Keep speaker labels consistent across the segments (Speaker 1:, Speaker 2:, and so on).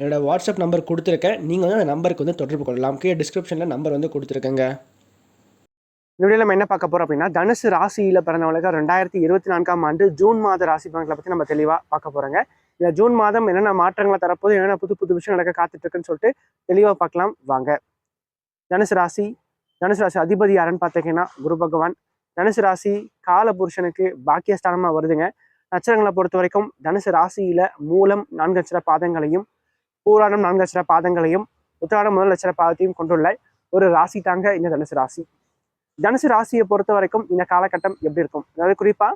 Speaker 1: என்னோடய WhatsApp number கொடுத்துருக்கேன். நீங்கள் வந்து அந்த நம்பருக்கு வந்து தொடர்பு கொள்ளலாம். கீழே டிஸ்கிரிப்ஷனில் நம்பர் வந்து கொடுத்துருக்கேங்க. இந்த நம்ம என்ன பார்க்க போகிறோம் அப்படின்னா தனுசு ராசியில் பிறந்தவங்களுக்கு ரெண்டாயிரத்தி இருபத்தி நான்காம் ஆண்டு ஜூன் மாத ராசி பலன்களை பற்றி நம்ம தெளிவாக பார்க்க போகிறோங்க இந்த ஜூன் மாதம் என்னென்ன மாற்றங்களை தரப்போது என்னென்ன புது புது விஷயம் நடக்க காத்துட்ருக்குன்னு சொல்லிட்டு தெளிவாக பார்க்கலாம். வாங்க. தனுசு ராசி தனுசு ராசி அதிபதி யாருன்னு பார்த்தீங்கன்னா குரு பகவான். தனுசு ராசி கால புருஷனுக்கு பாக்கியஸ்தானமாக வருதுங்க. நட்சத்திரங்களை பொறுத்த வரைக்கும் தனுசு ராசியில் மூலம் நான்கு நட்சத்திர பாதங்களையும் பூராடம் நான்கு லட்ச பாதங்களையும் உத்திராடம் முதல் லட்ச பாதத்தையும் கொண்டுள்ள ஒரு ராசி தாங்க இந்த தனுசு ராசி. தனுசு ராசியை பொறுத்த வரைக்கும் இந்த காலகட்டம் எப்படி இருக்கும்? அதாவது குறிப்பாக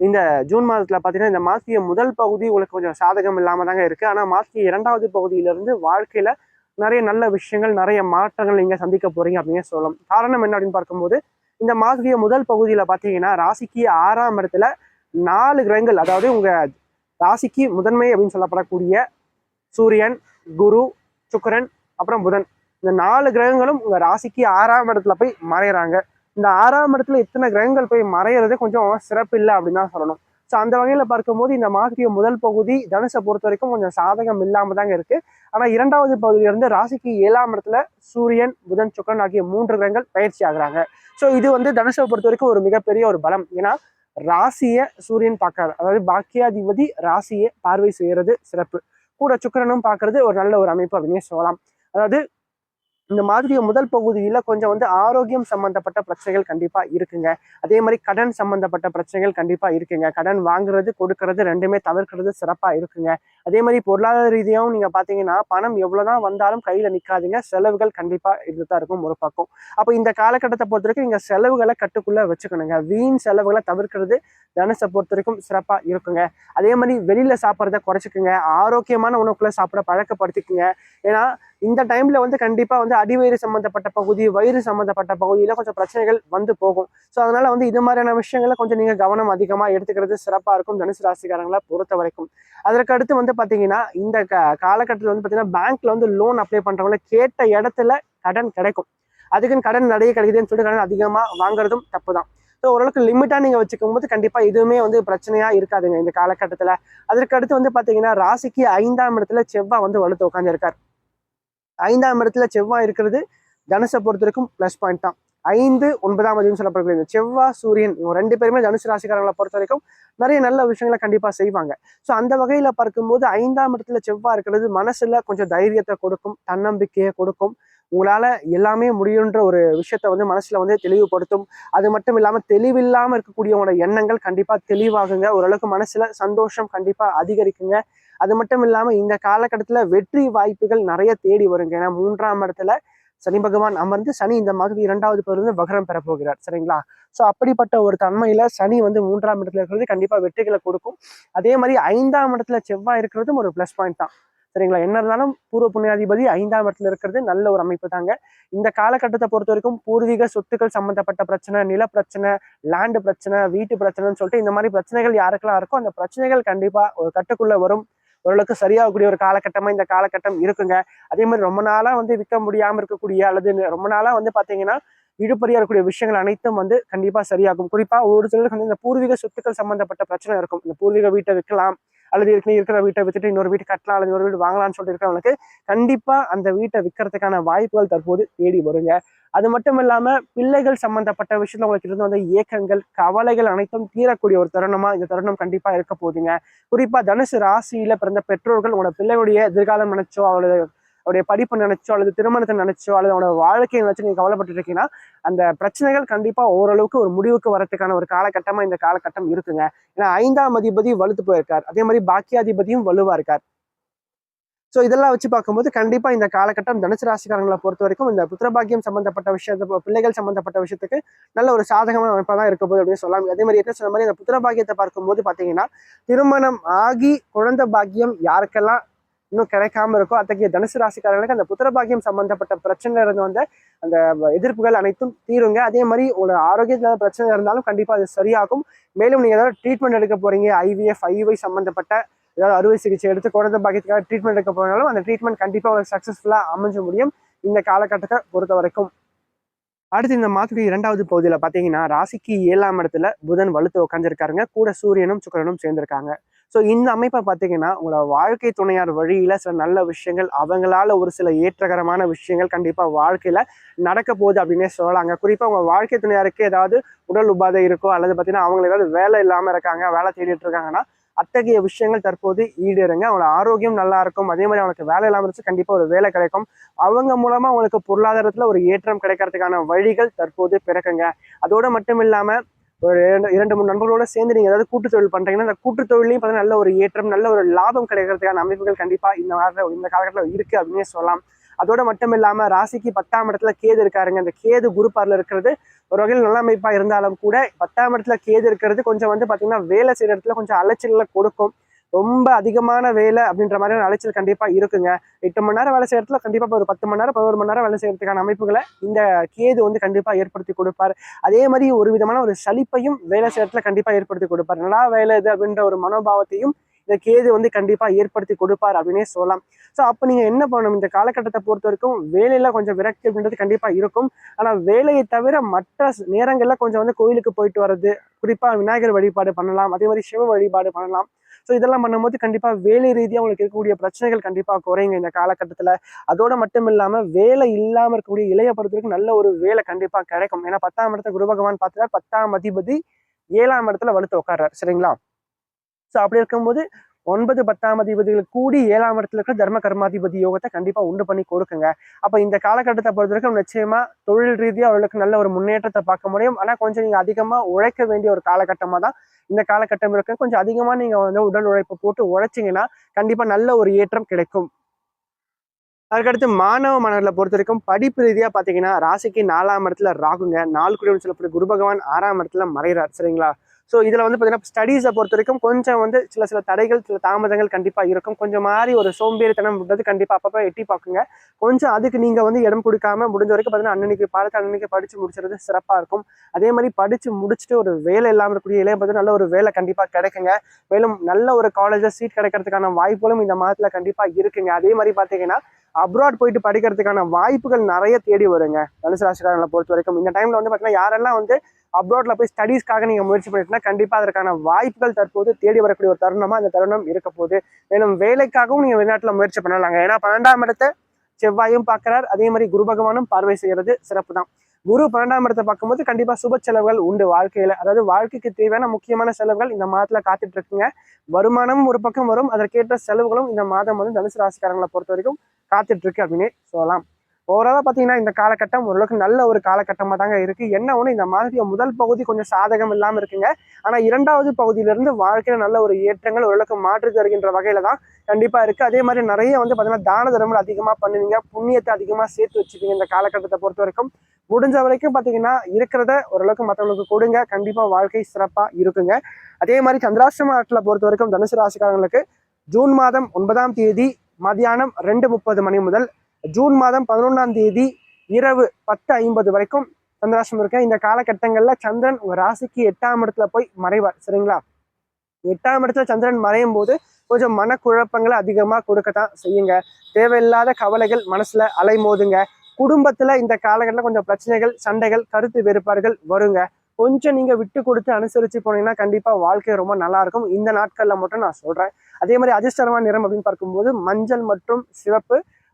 Speaker 1: இந்த ஜூன் மாதத்தில் பார்த்தீங்கன்னா இந்த மாசிய முதல் பகுதி உங்களுக்கு கொஞ்சம் சாதகம் இல்லாமல் தாங்க இருக்குது ஆனால் மாசிய இரண்டாவது பகுதியிலிருந்து வாழ்க்கையில் நிறைய நல்ல விஷயங்கள் நிறைய மாற்றங்கள் நீங்கள் சந்திக்க போகிறீங்க அப்படின்னு சொல்லலாம். காரணம் என்ன அப்படின்னு பார்க்கும்போது இந்த மாசிய முதல் பகுதியில் பார்த்தீங்கன்னா ராசிக்கு ஆறாம் இடத்துல நாலு கிரகங்கள் அதாவது உங்கள் ராசிக்கு முதன்மை அப்படின்னு சொல்லப்படக்கூடிய சூரியன் குரு சுக்கரன் அப்புறம் புதன். இந்த நாலு கிரகங்களும் உங்கள் ராசிக்கு ஆறாம் இடத்துல போய் மறையிறாங்க. இந்த ஆறாம் இடத்துல இத்தனை கிரகங்கள் போய் மறையிறது கொஞ்சம் சிறப்பு இல்லை அப்படின்னு தான் சொல்லணும். ஸோ அந்த வகையில் பார்க்கும்போது இந்த மாதத்திய முதல் பகுதி தனுசை பொறுத்த வரைக்கும் கொஞ்சம் சாதகம் இல்லாமல் தாங்க இருக்குது ஆனால் இரண்டாவது பகுதியிலிருந்து ராசிக்கு ஏழாம் இடத்துல சூரியன் புதன் சுக்கரன் ஆகிய மூன்று கிரகங்கள் பயிற்சி ஆகுறாங்க. ஸோ இது வந்து தனுசை பொறுத்த வரைக்கும் ஒரு மிகப்பெரிய ஒரு பலம். ஏன்னா ராசியை சூரியன் பார்க்கறாரு. அதாவது பாக்கியாதிபதி ராசியை பார்வை செய்கிறது சிறப்பு. கூட சுக்கிரனும் பார்க்கறது ஒரு நல்ல ஒரு அமைப்பு அப்படின்னு சொல்லலாம். அதாவது இந்த மாதிரி முதல் பகுதியில் கொஞ்சம் வந்து ஆரோக்கியம் சம்மந்தப்பட்ட பிரச்சனைகள் கண்டிப்பாக இருக்குங்க. அதே மாதிரி கடன் சம்மந்தப்பட்ட பிரச்சனைகள் கண்டிப்பாக இருக்குங்க. கடன் வாங்குறது கொடுக்கறது ரெண்டுமே தவிர்க்கிறது சிறப்பாக இருக்குங்க. அதே மாதிரி பொருளாதார ரீதியாகவும் நீங்கள் பார்த்தீங்கன்னா பணம் எவ்வளோதான் வந்தாலும் கையில் நிற்காதுங்க செலவுகள் கண்டிப்பா இருந்துதான் இருக்கும் ஒரு பக்கம். அப்போ இந்த காலகட்டத்தை பொறுத்த வரைக்கும் நீங்கள் செலவுகளை கட்டுக்குள்ளே வச்சுக்கணுங்க. வீண் செலவுகளை தவிர்க்கிறது தனசை பொறுத்த வரைக்கும் சிறப்பாக இருக்குங்க. அதே மாதிரி வெளியில் சாப்பிட்றத குறைச்சிக்குங்க. ஆரோக்கியமான உணவுக்குள்ளே சாப்பிட பழக்கப்படுத்திக்குங்க. ஏன்னா இந்த டைம்ல வந்து கண்டிப்பா வந்து அடிவயிறு சம்மந்தப்பட்ட பகுதி வயிறு சம்மந்தப்பட்ட பகுதியில கொஞ்சம் பிரச்சனைகள் வந்து போகும். ஸோ அதனால வந்து இது மாதிரியான விஷயங்களை கொஞ்சம் நீங்க கவனம் அதிகமா எடுத்துக்கிறது சிறப்பா இருக்கும் தனுசு ராசிக்காரங்களை பொறுத்த வரைக்கும். அதற்கு அடுத்து வந்து பாத்தீங்கன்னா இந்த காலகட்டத்தில் வந்து பாத்தீங்கன்னா பேங்க்ல வந்து லோன் அப்ளை பண்றவங்கள கேட்ட இடத்துல கடன் கிடைக்கும். அதுக்குன்னு கடன் நிறைய கிடைக்குதுன்னு சொல்லிட்டு கடன் அதிகமாக வாங்குறதும் தப்பு தான் ஸோ ஓரளவுக்கு லிமிட்டாக நீங்கள் வச்சுக்கும் போது கண்டிப்பாக இதுவுமே வந்து பிரச்சனையாக இருக்காதுங்க இந்த காலகட்டத்தில். அதற்கு அடுத்து வந்து பார்த்தீங்கன்னா ராசிக்கு ஐந்தாம் இடத்துல செவ்வாய் வந்து வலுத்து உட்காந்துருக்கார் ஐந்தாம் இடத்துல செவ்வாய் இருக்கிறது. தனுசை பொறுத்த வரைக்கும் ப்ளஸ் பாயிண்ட் தான். ஐந்து ஒன்பதாம் அதிகம் சொல்லப்படக்கூடிய செவ்வாய் சூரியன் இவங்க ரெண்டு பேருமே தனுசு ராசிக்காரங்களை பொறுத்த வரைக்கும் நிறைய நல்ல விஷயங்களை கண்டிப்பாக செய்வாங்க. ஸோ அந்த வகையில் பார்க்கும்போது ஐந்தாம் இடத்துல செவ்வாய் இருக்கிறது மனசில் கொஞ்சம் தைரியத்தை கொடுக்கும் தன்னம்பிக்கையை கொடுக்கும். உங்களால எல்லாமே முடியுன்ற ஒரு விஷயத்த வந்து மனசுல வந்து தெளிவுபடுத்தும். அது மட்டும் இல்லாம தெளிவில்லாம இருக்கக்கூடியவங்களோட எண்ணங்கள் கண்டிப்பா தெளிவாகுங்க. ஓரளவுக்கு மனசுல சந்தோஷம் கண்டிப்பா அதிகரிக்குங்க. அது மட்டும் இல்லாம இந்த காலகட்டத்துல வெற்றி வாய்ப்புகள் நிறைய தேடி வருங்க. ஏன்னா மூன்றாம் இடத்துல சனி பகவான் அமர்ந்து சனி இந்த மாதிரி இரண்டாவது பகுதியிலிருந்து வகரம் பெற போகிறார். சரிங்களா? ஸோ அப்படிப்பட்ட ஒரு தன்மையில சனி வந்து மூன்றாம் இடத்துல இருக்கிறது கண்டிப்பா வெற்றிகளை கொடுக்கும். அதே மாதிரி ஐந்தாம் இடத்துல செவ்வாய் இருக்கிறதும் ஒரு ப்ளஸ் பாயிண்ட் தான். சரிங்களா? என்ன இருந்தாலும் பூர்வ புண்ணியாதிபதி ஐந்தாம் இடத்துல இருக்கிறது நல்ல ஒரு அமைப்பு தாங்க. இந்த காலகட்டத்தை பொறுத்த வரைக்கும் பூர்வீக சொத்துக்கள் சம்பந்தப்பட்ட பிரச்சனை நில பிரச்சனை லேண்டு பிரச்சனை வீட்டு பிரச்சனைன்னு சொல்லிட்டு இந்த மாதிரி பிரச்சனைகள் யாருக்கெல்லாம் இருக்கோ அந்த பிரச்சனைகள் கண்டிப்பா ஒரு கட்டுக்குள்ள வரும். ஓரளவுக்கு சரியாகக்கூடிய ஒரு காலகட்டமாக இந்த காலகட்டம் இருக்குங்க. அதே மாதிரி ரொம்ப நாளாக வந்து விற்க முடியாமல் இருக்கக்கூடிய அல்லது ரொம்ப நாளாக வந்து பார்த்தீங்கன்னா இழுப்பறியா இருக்கக்கூடிய விஷயங்கள் அனைத்தும் வந்து கண்டிப்பாக சரியாகும். குறிப்பாக ஒரு சிலருக்கு வந்து இந்த பூர்வீக சொத்துக்கள் சம்மந்தப்பட்ட பிரச்சனை இருக்கும். இந்த பூர்வீக வீட்டை விற்கலாம். அல்லது ஏற்கனவே இருக்கிற வீட்டை வித்துட்டு இன்னொரு வீட்டு கட்டலாம் அல்லது ஒரு வீடு வாங்கலாம்னு சொல்லிட்டு இருக்கிறவங்களுக்கு கண்டிப்பாக அந்த வீட்டை விற்கிறதுக்கான வாய்ப்புகள் தற்போது தேடி வருங்க. அது மட்டும் இல்லாமல் பிள்ளைகள் சம்பந்தப்பட்ட விஷயத்தில் உங்களுக்கு இருந்து வந்த ஏக்கங்கள் கவலைகள் அனைத்தும் தீரக்கூடிய ஒரு தருணமாக இந்த தருணம் கண்டிப்பாக இருக்க போகுதுங்க. குறிப்பாக தனுசு ராசியில் பிறந்த பெற்றோர்கள் உங்களோட பிள்ளைகளுடைய எதிர்காலம் நினைச்சோ அவளோட அவருடைய படிப்பை நினைச்சோ அல்லது திருமணத்தை நினைச்சோ அல்லது அவனோட வாழ்க்கையை நினைச்சு நீங்க கவலைப்பட்டு இருக்கீங்கன்னா அந்த பிரச்சனைகள் கண்டிப்பா ஓரளவுக்கு ஒரு முடிவுக்கு வரத்துக்கான ஒரு காலகட்டமா இந்த காலகட்டம் இருக்குங்க. ஏன்னா ஐந்தாம் அதிபதி வலுத்து போயிருக்கார். அதே மாதிரி பாக்கியாதிபதியும் வலுவா இருக்கார். ஸோ இதெல்லாம் வச்சு பார்க்கும்போது கண்டிப்பா இந்த காலகட்டம் தனுசு ராசிக்காரங்களை பொறுத்த வரைக்கும் இந்த புத்திரபாக்கியம் சம்பந்தப்பட்ட விஷயத்த பிள்ளைகள் சம்பந்தப்பட்ட விஷயத்துக்கு நல்ல ஒரு சாதகமான அமைப்பாக தான் இருக்க போது அப்படின்னு சொல்லலாம் அதே மாதிரி என்ன சொன்ன மாதிரி இந்த புத்திரபாக்கியத்தை பார்க்கும்போது பார்த்தீங்கன்னா திருமணம் ஆகி குழந்தை பாக்கியம் யாருக்கெல்லாம்
Speaker 2: இன்னும் கிடைக்காம இருக்கோ அத்தகைய தனுசு ராசிக்காரர்களுக்கு அந்த புத்திரபாகியம் சம்பந்தப்பட்ட பிரச்சனை இருந்து வந்த அந்த எதிர்ப்புகள் அனைத்தும் தீருங்க. அதே மாதிரி உங்களோட ஆரோக்கியத்தில் பிரச்சனை இருந்தாலும் கண்டிப்பாக அது சரியாகும். மேலும் நீங்கள் ஏதாவது ட்ரீட்மெண்ட் எடுக்க போறீங்க ஐவிஎஃப் ஐவை சம்பந்தப்பட்ட ஏதாவது அறுவை சிகிச்சை எடுத்து குழந்தை பாக்கியத்துக்காக ட்ரீட்மெண்ட் எடுக்க போனாலும் அந்த ட்ரீட்மெண்ட் கண்டிப்பாக உங்களுக்கு சக்ஸஸ்ஃபுல்லாக அமைஞ்ச முடியும் இந்த காலகட்டத்தை பொறுத்த வரைக்கும் அடுத்து இந்த மாதத்துடைய இரண்டாவது பகுதியில் பார்த்தீங்கன்னா ராசிக்கு ஏழாம் இடத்துல புதன் வலுத்து உட்காந்துருக்காருங்க கூட சூரியனும் சுக்கரனும் சேர்ந்திருக்காங்க. ஸோ இந்த அமைப்பை பார்த்தீங்கன்னா உங்களோட வாழ்க்கை துணையார் வழியில் சில நல்ல விஷயங்கள் அவங்களால ஒரு சில ஏற்றகரமான விஷயங்கள் கண்டிப்பாக வாழ்க்கையில் நடக்க போகுது அப்படின்னே சொல்லலாங்க. குறிப்பாக உங்கள் வாழ்க்கை துணையாருக்கு ஏதாவது உடல் உபாதை இருக்கோ அல்லது பார்த்தீங்கன்னா அவங்களுக்கு ஏதாவது வேலை இல்லாமல் இருக்காங்க வேலை தேடிட்டு இருக்காங்கன்னா அத்தகைய விஷயங்கள் தற்போது ஈடுறங்க. அவங்களோட ஆரோக்கியம் நல்லா இருக்கும். அதே மாதிரி அவங்களுக்கு வேலை இல்லாமல் இருந்துச்சு கண்டிப்பாக ஒரு வேலை கிடைக்கும். அவங்க மூலமாக அவங்களுக்கு பொருளாதாரத்தில் ஒரு ஏற்றம் கிடைக்கிறதுக்கான வழிகள் தற்போது பிறக்குங்க. அதோடு மட்டும் இல்லாமல் ஒரு இரண்டு இரண்டு மூணு நண்பர்களோட சேர்ந்து நீங்கள் ஏதாவது கூட்டு தொழில் பண்ணுறீங்கன்னா அந்த கூட்டு தொழிலையும் பார்த்தீங்கன்னா நல்ல ஒரு ஏற்றம் நல்ல ஒரு லாபம் கிடைக்கிறதுக்கான அமைப்புகள் கண்டிப்பாக இந்த காலத்தில் இந்த காலகட்டத்தில் இருக்குது அப்படின்னே சொல்லலாம். அதோட மட்டும் இல்லாமல் ராசிக்கு பத்தாம் இடத்துல கேது இருக்காருங்க. அந்த கேது குருப்பாரில் இருக்கிறது ஒரு வகையில் நல்ல அமைப்பாக இருந்தாலும் கூட பத்தாம் இடத்துல கேது இருக்கிறது கொஞ்சம் வந்து பார்த்திங்கன்னா வேலை செய்கிற இடத்துல கொஞ்சம் அலைச்சல்களை கொடுக்கும். ரொம்ப அதிகமான வேலை அப்படின்ற மாதிரியான அலைச்சல் கண்டிப்பாக இருக்குங்க. எட்டு மணி நேரம் வேலை செய்யறதுல கண்டிப்பாக ஒரு பத்து மணி நேரம் பதினோரு மணி நேரம் வேலை செய்யறதுக்கான அமைப்புகளை இந்த கேது வந்து கண்டிப்பாக ஏற்படுத்தி கொடுப்பார். அதே மாதிரி ஒரு விதமான ஒரு சலிப்பையும் வேலை செய்யறதுல கண்டிப்பாக ஏற்படுத்தி கொடுப்பார். நல்லா வேலை இது அப்படின்ற ஒரு மனோபாவத்தையும் இந்த கேது வந்து கண்டிப்பாக ஏற்படுத்தி கொடுப்பார் அப்படின்னே சொல்லலாம். ஸோ அப்போ நீங்கள் என்ன பண்ணணும்? இந்த காலகட்டத்தை பொறுத்த வரைக்கும் வேலையில் கொஞ்சம் விரக்தி அப்படின்றது கண்டிப்பாக இருக்கும். ஆனால் வேலையை தவிர மற்ற நேரங்களில் கொஞ்சம் வந்து கோயிலுக்கு போயிட்டு வர்றது குறிப்பாக விநாயகர் வழிபாடு பண்ணலாம். அதே மாதிரி சிவ வழிபாடு பண்ணலாம். ஸோ இதெல்லாம் பண்ணும்போது கண்டிப்பாக வேலை ரீதியாக உங்களுக்கு இருக்கக்கூடிய பிரச்சனைகள் கண்டிப்பாக குறையுங்க இந்த காலகட்டத்தில். அதோட மட்டும் இல்லாமல் வேலை இல்லாமல் இருக்கக்கூடிய இளைய பொறுத்தவரைக்கும் நல்ல ஒரு வேலை கண்டிப்பா கிடைக்கும். ஏன்னா பத்தாம் இடத்துல குரு பகவான் பார்த்தா பத்தாம் அதிபதி ஏழாம் இடத்துல வலுத்து உட்கார்றாரு சரிங்களா? ஸோ அப்படி இருக்கும்போது ஒன்பது பத்தாம் அதிபதிகள் கூடி ஏழாம் இடத்துல இருக்கிற தர்ம கர்மாதிபதி யோகத்தை கண்டிப்பா உண்டு பண்ணி கொடுக்குங்க. அப்ப இந்த காலகட்டத்தை பொறுத்த வரைக்கும் நிச்சயமா தொழில் ரீதியா அவர்களுக்கு நல்ல ஒரு முன்னேற்றத்தை பார்க்க முடியும். ஆனா கொஞ்சம் நீங்க அதிகமா உழைக்க வேண்டிய ஒரு காலகட்டமா தான் இந்த காலகட்டம் இருக்கு. கொஞ்சம் அதிகமா நீங்க வந்து உடல் உழைப்பு போட்டு உழைச்சிங்கன்னா கண்டிப்பா நல்ல ஒரு ஏற்றம் கிடைக்கும். அதுக்கடுத்து மாணவ மாணவர்களை பொறுத்த வரைக்கும் படிப்பு ரீதியா பாத்தீங்கன்னா ராசிக்கு நாலாம் இடத்துல ராகுங்க. நாலு குடியும் சொல்லக்கூடிய குரு பகவான் ஆறாம் இடத்துல மறைகிறார். சரிங்களா? ஸோ இதில் வந்து பார்த்தீங்கன்னா ஸ்டடீஸை பொறுத்த வரைக்கும் கொஞ்சம் வந்து சில சில தடைகள் சில தாமதங்கள் கண்டிப்பாக இருக்கும். கொஞ்சம் மாதிரி ஒரு சோம்பேறித்தனம் விடுறது கண்டிப்பாக அப்பப்போ எட்டி பார்க்குங்க. கொஞ்சம் அதுக்கு நீங்கள் வந்து இடம் கொடுக்காம முடிஞ்ச வரைக்கும் பார்த்தீங்கன்னா அன்னன்னைக்கு பாடத்தை அன்னன்னைக்கு படித்து முடிச்சுறது சிறப்பாக இருக்கும். அதே மாதிரி படித்து முடிச்சுட்டு ஒரு வேலை இல்லாமல் இருக்கக்கூடிய இளைய பார்த்து நல்ல ஒரு வேலை கண்டிப்பாக கிடைக்குங்க. மேலும் நல்ல ஒரு காலேஜில் சீட் கிடைக்கிறதுக்கான வாய்ப்புகளும் இந்த மாதத்தில் கண்டிப்பாக இருக்குங்க. அதே மாதிரி பார்த்தீங்கன்னா அப்ராட் போயிட்டு படிக்கிறதுக்கான வாய்ப்புகள் நிறைய தேடி வருங்க. தனுசு ராசிக்காரங்களை பொறுத்த வரைக்கும். இந்த டைமில் வந்து பார்த்தீங்கன்னா யாரெல்லாம் வந்து அப்ராட்ல போய் ஸ்டடீஸ்க்காக நீங்கள் முயற்சி பண்ணிட்டுனா கண்டிப்பாக அதற்கான வாய்ப்புகள் தற்போது தேடி வரக்கூடிய ஒரு தருணமாக அந்த தருணம் இருக்க போகுது. மேலும் வேலைக்காகவும் நீங்கள் வெளிநாட்டில் முயற்சி பண்ணலாங்க. ஏன்னா பன்னெண்டாம் இடத்தை செவ்வாயும் பார்க்குறார். அதே மாதிரி குரு பகவானும் பார்வை செய்கிறது சிறப்பு தான் குரு பன்னெண்டாம் இடத்தை பார்க்கும்போது கண்டிப்பா சுப செலவுகள் உண்டு வாழ்க்கையில. அதாவது வாழ்க்கைக்கு தேவையான முக்கியமான செலவுகள் இந்த மாதத்துல காத்துட்டு இருக்குங்க. வருமானமும் ஒரு பக்கம் வரும். அதற்கேற்ற செலவுகளும் இந்த மாதம் வந்து தனுசு ராசிக்காரங்களை பொறுத்த வரைக்கும் காத்துட்டு இருக்கு அப்படின்னு சொல்லலாம். ஓவராலாக பார்த்தீங்கன்னா இந்த காலகட்டம் ஓரளவுக்கு நல்ல ஒரு காலகட்டமாக தாங்க இருக்குது என்ன ஒன்று இந்த மாதிரி முதல் பகுதி கொஞ்சம் சாதகம் இல்லாமல் இருக்குங்க. ஆனால் இரண்டாவது பகுதியிலிருந்து வாழ்க்கையில் நல்ல ஒரு ஏற்றங்கள் ஓரளவுக்கு மாற்றி தருகின்ற வகையில் தான் கண்டிப்பாக இருக்குது அதே மாதிரி நிறைய வந்து பார்த்தீங்கன்னா தான தர்மங்கள் அதிகமாக பண்ணுவீங்க. புண்ணியத்தை அதிகமாக சேர்த்து வச்சுப்பீங்க இந்த காலகட்டத்தை பொறுத்த வரைக்கும். முடிஞ்ச வரைக்கும் பார்த்தீங்கன்னா இருக்கிறத ஓரளவுக்கு மற்றவங்களுக்கு கொடுங்க. கண்டிப்பாக வாழ்க்கை சிறப்பாக இருக்குங்க. அதே மாதிரி சந்திராசிரம நாட்டில் பொறுத்த வரைக்கும் தனுசு ராசிக்காரங்களுக்கு ஜூன் மாதம் ஒன்பதாம் தேதி மதியானம் ரெண்டு முப்பது மணி முதல் ஜூன் மாதம் பதினொன்றாம் தேதி இரவு பத்து ஐம்பது வரைக்கும் சந்திராஷ்டம் இருக்கு இந்த காலகட்டங்களில் சந்திரன் உங்கள் ராசிக்கு எட்டாம் இடத்துல போய் மறைவார். சரிங்களா? எட்டாம் இடத்துல சந்திரன் மறையும் போது கொஞ்சம் மனக்குழப்பங்களை அதிகமாக கொடுக்கத்தான் செய்யுங்க. தேவையில்லாத கவலைகள் மனசில் அலைமோதுங்க. குடும்பத்தில் இந்த காலகட்டத்தில் கொஞ்சம் பிரச்சனைகள் சண்டைகள் கருத்து வேறுபாடுகள் வருங்க. கொஞ்சம் நீங்கள் விட்டு கொடுத்து அனுசரித்து போனீங்கன்னா கண்டிப்பாக வாழ்க்கை ரொம்ப நல்லா இருக்கும். இந்த நாட்களில் மட்டும் நான் சொல்கிறேன் அதே மாதிரி அதிர்ஷ்டமான நிறம் அப்படின்னு பார்க்கும்போது மஞ்சள் மற்றும் சிவப்பு